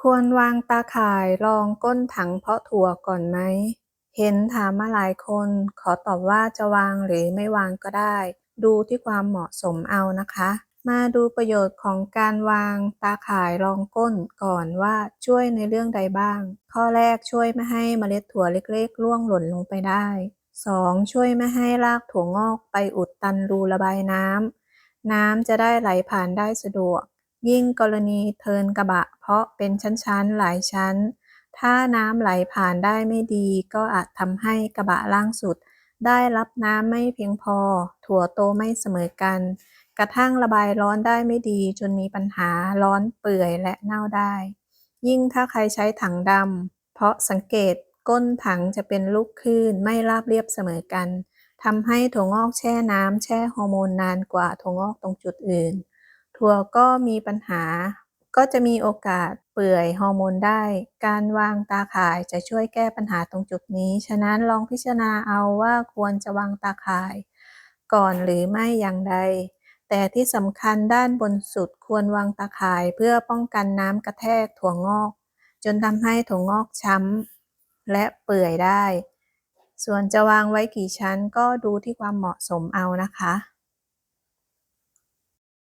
ควรวางตาข่ายรองก้นถังเพาะถั่วก่อนไหม เห็นถามมาหลายคน ขอตอบว่าจะวางหรือไม่วางก็ได้ ดูที่ความเหมาะสมเอานะคะ มาดูประโยชน์ของการวางตาข่ายรองก้นก่อนว่าช่วยในเรื่องใดบ้าง ข้อแรกช่วยไม่ให้เมล็ดถั่วเล็กๆร่วงหล่นลงไปได้ 2. ช่วยไม่ให้รากถั่วงอกไปอุดตันรูระบายน้ำน้ำจะได้ไหลผ่านได้สะดวก ยิ่งกรณีเทินกระบะ เพราะเป็นชั้นๆหลายชั้น ถ้าน้ำไหลผ่านได้ไม่ดี ก็อาจทำให้กระบะล่างสุด ได้รับน้ำไม่เพียงพอ ถั่วโตไม่เสมอกัน กระทั่งระบายร้อนได้ไม่ดี จนมีปัญหาร้อนเปื่อยและเน่าได้ ยิ่งถ้าใครใช้ถังดำเพราะสังเกตก้นถังจะเป็นลูกคลื่นไม่ราบเรียบเสมอกันทำให้ถั่วงอกแช่น้ำแช่ฮอร์โมนนานกว่าถั่วงอกตรงจุดอื่น ถั่วก็มีปัญหา ก็จะมีโอกาสเปื่อยฮอร์โมนได้ การวางตาข่ายจะช่วยแก้ปัญหาตรงจุดนี้ ฉะนั้นลองพิจารณาเอาว่าควรจะวางตาข่าย ก่อนหรือไม่อย่างใด แต่ที่สำคัญด้านบนสุดควรวางตาข่ายเพื่อป้องกันน้ำกระแทกถั่วงอก จนทำให้ถั่วงอกช้ำและเปื่อยได้ ส่วนจะวางไว้กี่ชั้นก็ดูที่ความเหมาะสมเอานะคะ